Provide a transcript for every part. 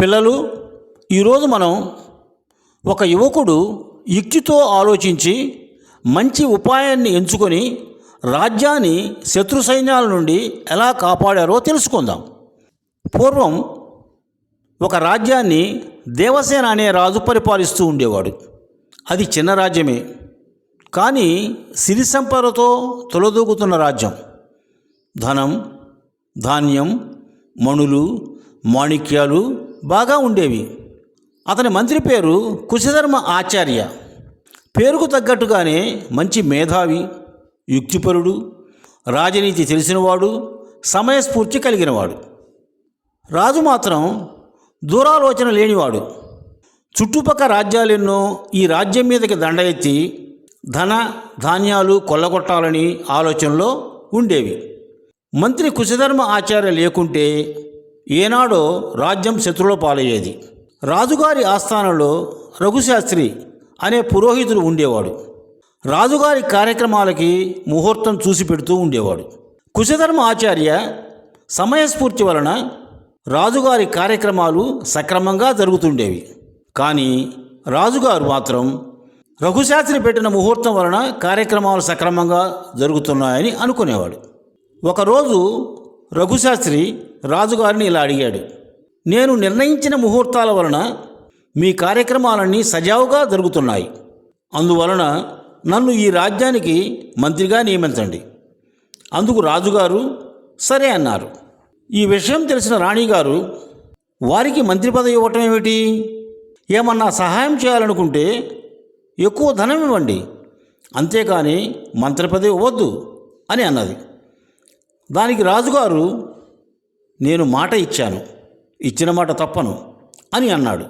పిల్లలు ఈరోజు మనం ఒక యువకుడు యుక్తితో ఆలోచించి మంచి ఉపాయాన్ని ఎంచుకొని రాజ్యాన్ని శత్రు సైన్యాల నుండి ఎలా కాపాడారో తెలుసుకుందాం. పూర్వం ఒక రాజ్యాన్ని దేవసేన అనే రాజు పరిపాలిస్తూ ఉండేవాడు. అది చిన్న రాజ్యమే. కానీ సిరి సంపదతో తొలదూగుతున్న రాజ్యం. ధనం ధాన్యం మణులు మాణిక్యాలు బాగా ఉండేవి. అతని మంత్రి పేరు కుశధర్మ ఆచార్య. పేరుకు తగ్గట్టుగానే మంచి మేధావి యుక్తిపరుడు రాజనీతి తెలిసినవాడు సమయస్ఫూర్తి కలిగినవాడు. రాజు మాత్రం దూరాలోచన లేనివాడు. చుట్టుపక్క రాజ్యాలెన్నో ఈ రాజ్యం మీదకి దండ ఎత్తి ధన ధాన్యాలు కొల్లగొట్టాలని ఆలోచనలో ఉండేవి. మంత్రి కుశధర్మ ఆచార్య లేకుంటే ఏనాడో రాజ్యం శత్రువుల పాలయ్యేది. రాజుగారి ఆస్థానంలో రఘుశాస్త్రి అనే పురోహితుడు ఉండేవాడు. రాజుగారి కార్యక్రమాలకి ముహూర్తం చూసి పెడుతూ ఉండేవాడు. కుశధర్మ ఆచార్య సమయస్ఫూర్తి వలన రాజుగారి కార్యక్రమాలు సక్రమంగా జరుగుతుండేవి. కానీ రాజుగారు మాత్రం రఘుశాస్త్రి పెట్టిన ముహూర్తం వలన కార్యక్రమాలు సక్రమంగా జరుగుతున్నాయని అనుకునేవాడు. ఒకరోజు రఘుశాస్త్రి రాజుగారిని ఇలా అడిగాడు నేను నిర్ణయించిన ముహూర్తాల వలన మీ కార్యక్రమాలన్నీ సజావుగా జరుగుతున్నాయి. అందువలన నన్ను ఈ రాజ్యానికి మంత్రిగా నియమించండి. అందుకు రాజుగారు సరే అన్నారు. ఈ విషయం తెలిసిన రాణిగారు వారికి మంత్రి పదవి ఇవ్వటం ఏమిటి? ఏమన్నా సహాయం చేయాలనుకుంటే ఎక్కువ ధనం ఇవ్వండి. అంతేకాని మంత్రి పదవి ఇవ్వద్దు అని అన్నది. దానికి రాజుగారు నేను మాట ఇచ్చాను. ఇచ్చిన మాట తప్పను అని అన్నాడు.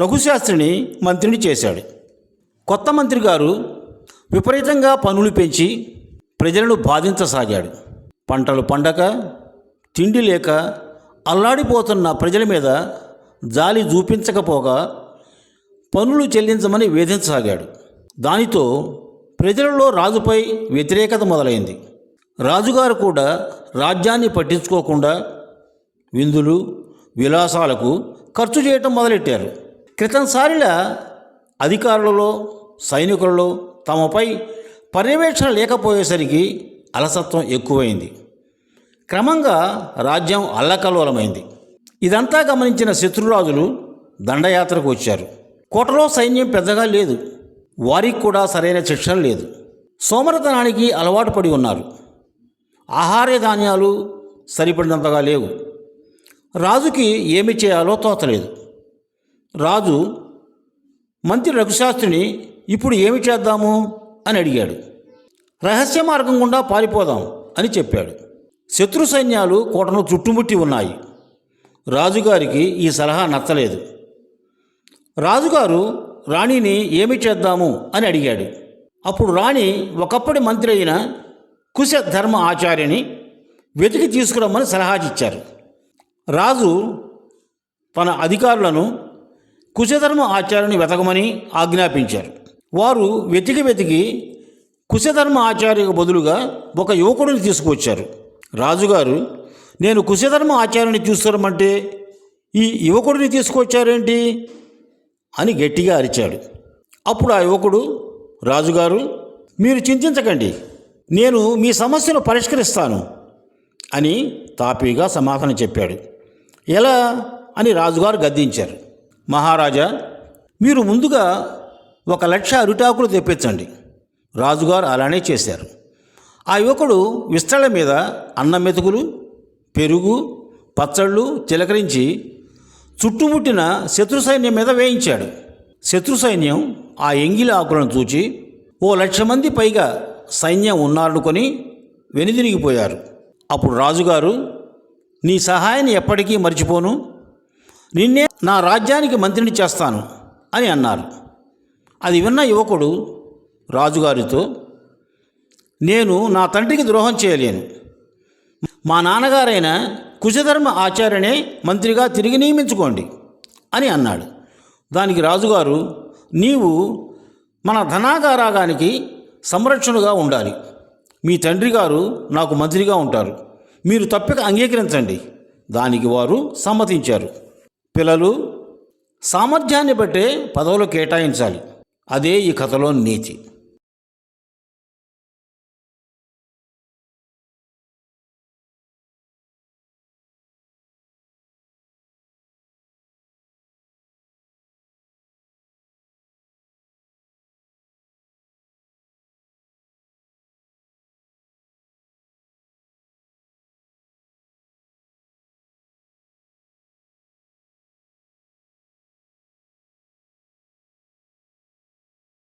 రఘుశాస్త్రిని మంత్రిని చేశాడు. కొత్త మంత్రి గారు విపరీతంగా పనులు పెంచి ప్రజలను బాధించసాగాడు. పంటలు పండక తిండి లేక అల్లాడిపోతున్న ప్రజల మీద జాలి చూపించకపోగా పనులు చెల్లించమని వేధించసాగాడు. దానితో ప్రజలలో రాజుపై వ్యతిరేకత మొదలైంది. రాజుగారు కూడా రాజ్యాన్ని పట్టించుకోకుండా విందులు విలాసాలకు ఖర్చు చేయటం మొదలెట్టారు. క్రితంసారిలా అధికారులలో సైనికులలో తమపై పర్యవేక్షణ లేకపోయేసరికి అలసత్వం ఎక్కువైంది. క్రమంగా రాజ్యం అల్లకల్లోలమైంది. ఇదంతా గమనించిన శత్రురాజులు దండయాత్రకు వచ్చారు. కోటలో సైన్యం పెద్దగా లేదు. వారికి కూడా సరైన శిక్షణ లేదు. సోమరతనానికి అలవాటు పడి ఉన్నారు. ఆహార ధాన్యాలు సరిపడినంతగా లేవు. రాజుకి ఏమి చేయాలో తోచలేదు. రాజు మంత్రి రఘుశాస్త్రిని ఇప్పుడు ఏమి చేద్దాము? అని అడిగాడు. రహస్య మార్గం గుండా పారిపోదాం అని చెప్పాడు. శత్రు సైన్యాలు కోటను చుట్టుముట్టి ఉన్నాయి. రాజుగారికి ఈ సలహా నచ్చలేదు. రాజుగారు రాణిని ఏమి చేద్దాము? అని అడిగాడు. అప్పుడు రాణి ఒకప్పటి మంత్రి అయిన కుశ ధర్మ ఆచార్యని వెతికి తీసుకురమ్మని సలహా ఇచ్చారు రాజు తన అధికారులను కుశధర్మ ఆచార్యుని వెతకమని ఆజ్ఞాపించారు. వారు వెతికి వెతికి కుశధర్మ ఆచార్యకు బదులుగా ఒక యువకుడిని తీసుకువచ్చారు. రాజుగారు నేను కుశధర్మ ఆచార్యుని చూస్తారమంటే ఈ యువకుడిని తీసుకొచ్చారేంటి అని గట్టిగా అరిచాడు. అప్పుడు ఆ యువకుడు రాజుగారు మీరు చింతించకండి. నేను మీ సమస్యను పరిష్కరిస్తాను అని తాపీగా సమాధానం చెప్పాడు. ఎలా? అని రాజుగారు గద్దించారు. మహారాజా మీరు ముందుగా ఒక లక్ష అరిటాకులు తెప్పించండి. రాజుగారు అలానే చేశారు. ఆ యువకుడు విస్తళ్ళ మీద అన్నం మెతుకులు పెరుగు పచ్చళ్ళు చిలకరించి చుట్టుముట్టిన శత్రు సైన్యం మీద వేయించాడు. శత్రు సైన్యం ఆ ఎంగిలి ఆకులను చూచి ఓ లక్ష మంది పైగా సైన్యం ఉన్నారనుకొని వెనుదిరిగిపోయారు అప్పుడు రాజుగారు నీ సహాయాన్ని ఎప్పటికీ మర్చిపోను. నిన్నే నా రాజ్యానికి మంత్రిని చేస్తాను అని అన్నారు. అది విన్న యువకుడు రాజుగారితో నేను నా తండ్రికి ద్రోహం చేయలేను. మా నాన్నగారైన కుశధర్మ ఆచార్యనే మంత్రిగా తిరిగి నియమించుకోండి అని అన్నాడు. దానికి రాజుగారు నీవు మన ధనాగారాగానికి సంరక్షణగా ఉండాలి. మీ తండ్రి గారు నాకు మంత్రిగా ఉంటారు. మీరు తప్పక అంగీకరించండి. దానికి వారు సమ్మతించారు. పిల్లలు సామర్థ్యాన్ని బట్టే పదవులు కేటాయించాలి. అదే ఈ కథలో నీతి.